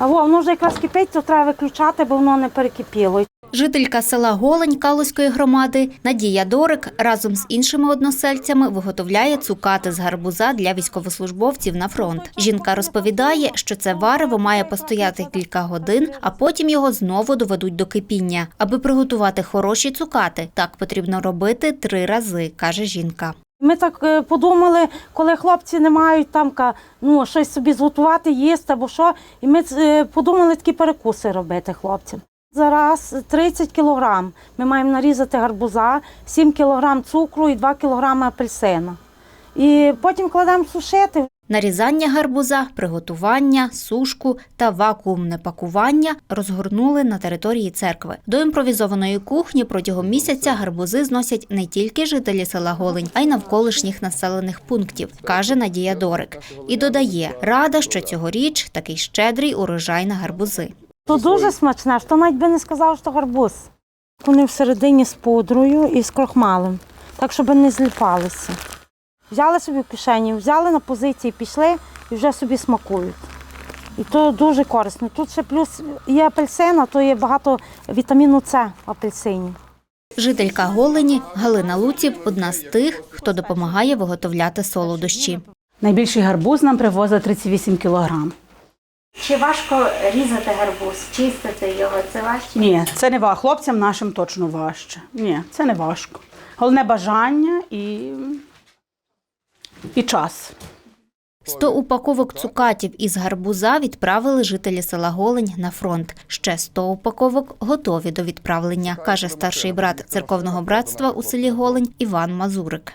А во, воно вже якраз кипить, то треба виключати, бо воно не перекипіло. Жителька села Голень Калузької громади Надія Дорик разом з іншими односельцями виготовляє цукати з гарбуза для військовослужбовців на фронт. Жінка розповідає, що це варево має постояти кілька годин, а потім його знову доведуть до кипіння. Аби приготувати хороші цукати, так потрібно робити три рази, каже жінка. Ми так е, подумали, коли хлопці не мають там ну, щось собі зготувати, їсти або що. І ми е, подумали такі перекуси робити хлопцям. Зараз 30 кілограм. Ми маємо нарізати гарбуза, 7 кілограм цукру і 2 кілограми апельсина. І потім кладемо сушити. Нарізання гарбуза, приготування, сушку та вакуумне пакування розгорнули на території церкви. До імпровізованої кухні протягом місяця гарбузи зносять не тільки жителі села Голень, а й навколишніх населених пунктів, каже Надія Дорик. І додає, рада, що цьогоріч такий щедрий урожай на гарбузи. То дуже смачне, що навіть би не сказав, що гарбуз. Вони всередині з пудрою і з крохмалем, так щоб не зліпалися. Взяли собі в кишені, взяли на позиції, пішли і вже собі смакують. І то дуже корисно. Тут ще плюс є апельсина, то є багато вітаміну С в апельсині. Жителька Голені Галина Луців одна з тих, хто допомагає виготовляти солодощі. Найбільший гарбуз нам привозить 38 кілограм. Чи важко різати гарбуз, чистити його? Це важче? Ні, це не важко. Хлопцям нашим точно важче. Ні, це не важко. Головне бажання і, і час. 100 упаковок цукатів із гарбуза відправили жителі села Голень на фронт. Ще 100 упаковок готові до відправлення, каже старший брат церковного братства у селі Голень Іван Мазурик.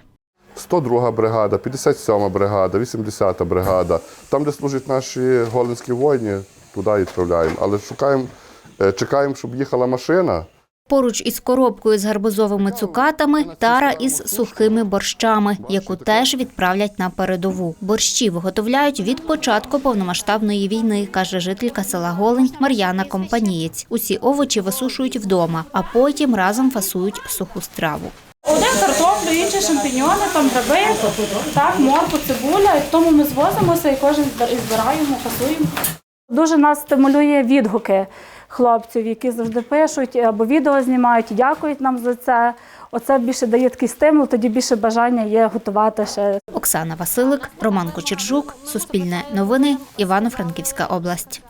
102 бригада, 57 бригада, 80 бригада. Там, де служать наші голинські воїни, туди відправляємо. Але шукаємо, е, чекаємо, щоб їхала машина. Поруч із коробкою з гарбузовими цукатами тара із сухими борщами, яку теж відправлять на передову. Борщі виготовляють від початку повномасштабної війни, каже жителька села Голень Мар'яна Компанієць. Усі овочі висушують вдома, а потім разом фасують суху страву. Один картоплю, інші шампіньони, там гриби, так, морку, цибуля. І тому ми звозимося і кожен збир- збираємо, фасуємо. Дуже нас стимулює відгуки хлопців, які завжди пишуть або відео знімають, дякують нам за це. Оце більше дає такий стимул, тоді більше бажання є готувати ще Оксана Василик, Роман Кочержук, Суспільне новини, Івано-Франківська область.